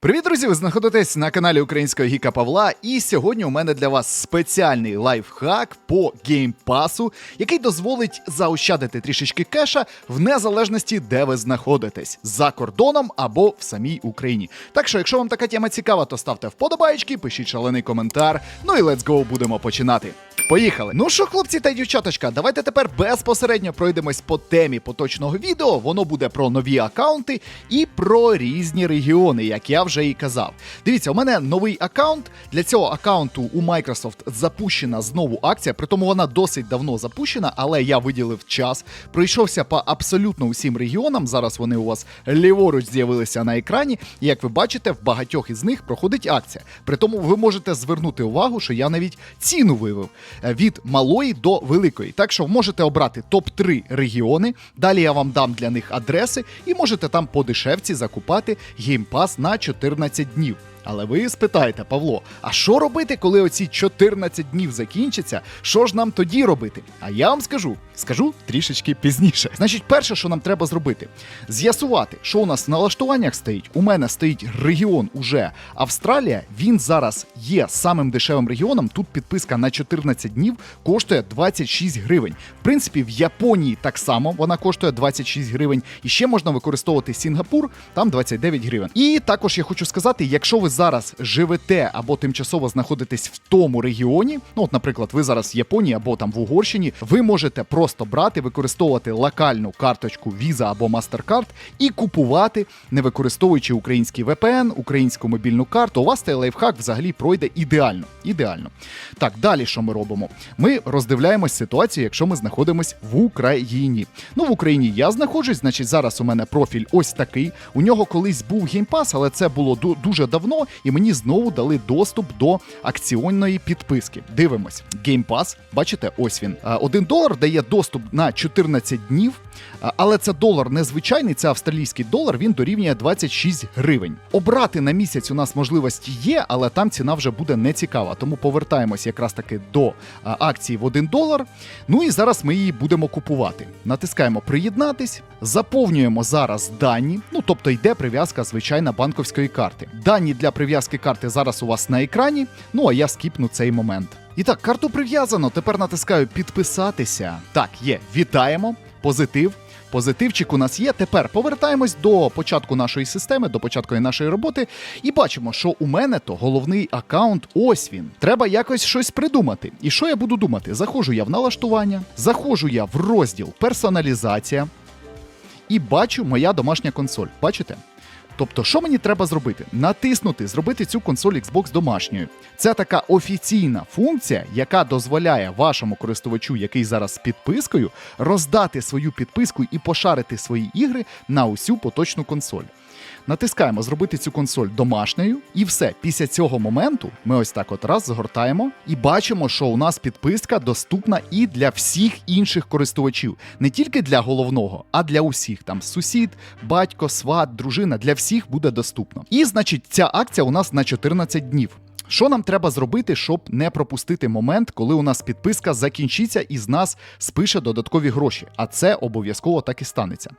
Привіт, друзі! Ви знаходитесь на каналі Українського Гіка Павла, і сьогодні у мене для вас спеціальний лайфхак по геймпасу, який дозволить заощадити трішечки кеша в незалежності, де ви знаходитесь за кордоном або в самій Україні. Так що, якщо вам така тема цікава, то ставте вподобайки, пишіть шалений коментар. Ну і let's go, будемо починати. Поїхали. Ну що, хлопці та дівчаточка, давайте тепер безпосередньо пройдемось по темі поточного відео. Воно буде про нові акаунти і про різні регіони, як я вже і казав. Дивіться, у мене новий акаунт. Для цього акаунту у Microsoft запущена знову акція, при тому вона досить давно запущена, але я виділив час. Пройшовся по абсолютно усім регіонам. Зараз вони у вас ліворуч з'явилися на екрані. І як ви бачите, в багатьох із них проходить акція. При тому ви можете звернути увагу, що я навіть ціну вивів е, від малої до великої. Так що можете обрати топ-3 регіони. Далі я вам дам для них адреси, і можете там по дешевці закупати геймпас на 14 днів. Але ви спитаєте, Павло, а що робити, коли оці 14 днів закінчаться? Що ж нам тоді робити? А я вам скажу, скажу трішечки пізніше. Значить, перше, що нам треба зробити, з'ясувати, що у нас в налаштуваннях стоїть. У мене стоїть регіон уже Австралія. Він зараз є самим дешевим регіоном. Тут підписка на 14 днів коштує 26 гривень. В принципі, в Японії так само вона коштує 26 гривень. І ще можна використовувати Сінгапур, там 29 гривень. І також я хочу сказати, якщо ви зараз живете або тимчасово знаходитесь в тому регіоні, ну от, наприклад, ви зараз в Японії або там в Угорщині, ви можете просто брати, використовувати локальну карточку Visa або MasterCard і купувати, не використовуючи український VPN, українську мобільну карту. У вас цей лайфхак взагалі пройде ідеально. Ідеально. Так, далі що ми робимо? Ми роздивляємось ситуацію, якщо ми знаходимось в Україні. Ну, в Україні я знаходжусь, значить, зараз у мене профіль ось такий. У нього колись був геймпас, але це було ду- дуже давно, і мені знову дали доступ до акціонної підписки. Дивимось. Геймпас, бачите, ось він. Один долар дає доступ на 14 днів. Але це долар незвичайний, це австралійський долар, він дорівнює 26 гривень. Обрати на місяць у нас можливості є, але там ціна вже буде не цікава. Тому повертаємось якраз таки до акції в 1 долар. Ну і зараз ми її будемо купувати. Натискаємо приєднатись, заповнюємо зараз дані. Ну тобто йде прив'язка звичайна банковської карти. Дані для прив'язки карти зараз у вас на екрані. Ну а я скіпну цей момент. І так, карту прив'язано. Тепер натискаю підписатися. Так, є. Вітаємо. Позитив. Позитивчик у нас є. Тепер повертаємось до початку нашої системи, до початку нашої роботи, і бачимо, що у мене то головний аккаунт. Ось він. Треба якось щось придумати. І що я буду думати? Заходжу я в налаштування, заходжу я в розділ персоналізація і бачу моя домашня консоль. Бачите? Тобто, що мені треба зробити? Натиснути, зробити цю консоль Xbox домашньою. Це така офіційна функція, яка дозволяє вашому користувачу, який зараз з підпискою, роздати свою підписку і пошарити свої ігри на усю поточну консоль. Натискаємо зробити цю консоль домашньою, і все. Після цього моменту ми ось так от раз згортаємо і бачимо, що у нас підписка доступна і для всіх інших користувачів, не тільки для головного, а для усіх. Там сусід, батько, сват, дружина для всіх буде доступно. І значить, ця акція у нас на 14 днів. Що нам треба зробити, щоб не пропустити момент, коли у нас підписка закінчиться і з нас спише додаткові гроші? А це обов'язково так і станеться.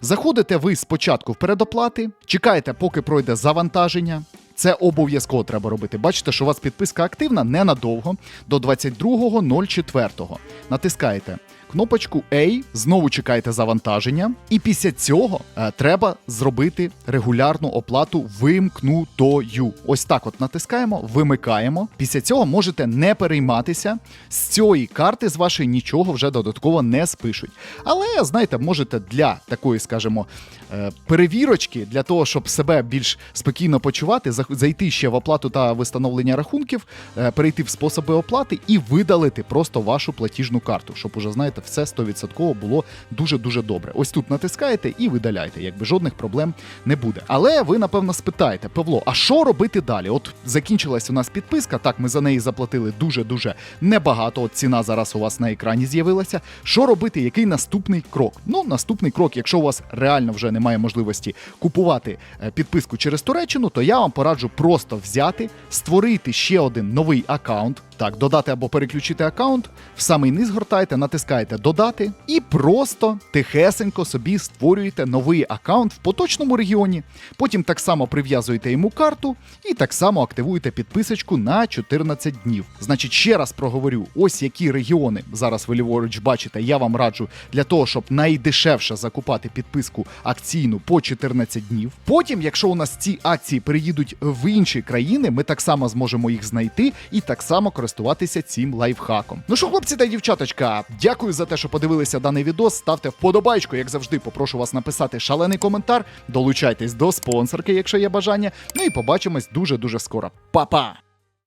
Заходите ви спочатку в передоплати, чекаєте, поки пройде завантаження. Це обов'язково треба робити. Бачите, що у вас підписка активна ненадовго до 22.04. Натискаєте кнопочку A, знову чекаєте завантаження, і після цього е, треба зробити регулярну оплату вимкнутою. Ось так от натискаємо, вимикаємо. Після цього можете не перейматися. З цієї карти з вашої нічого вже додатково не спишуть. Але, знаєте, можете для такої, скажімо, е, перевірочки, для того, щоб себе більш спокійно почувати, зайти ще в оплату та встановлення рахунків, е, перейти в способи оплати і видалити просто вашу платіжну карту, щоб уже, знаєте, все 100% було дуже-дуже добре. Ось тут натискаєте і видаляєте, якби жодних проблем не буде. Але ви, напевно, спитаєте, Павло, а що робити далі? От закінчилась у нас підписка, так, ми за неї заплатили дуже-дуже небагато. От ціна зараз у вас на екрані з'явилася. Що робити? Який наступний крок? Ну, наступний крок, якщо у вас реально вже немає можливості купувати е, підписку через Туреччину, то я вам пораджу просто взяти, створити ще один новий аккаунт. Так, додати або переключити аккаунт. В самий низ гортаєте, натискаєте додати і просто тихесенько собі створюєте новий аккаунт в поточному регіоні. Потім так само прив'язуєте йому карту і так само активуєте підписочку на 14 днів. Значить, ще раз проговорю: ось які регіони зараз ви ліворуч бачите, я вам раджу для того, щоб найдешевше закупати підписку акційну по 14 днів. Потім, якщо у нас ці акції переїдуть в інші країни, ми так само зможемо їх знайти і так само користуватися цим лайфхаком. Ну що, хлопці та дівчаточка, дякую за те, що подивилися даний відос. Ставте вподобайку, як завжди, попрошу вас написати шалений коментар. Долучайтесь до спонсорки, якщо є бажання. Ну і побачимось дуже дуже скоро. Па-па!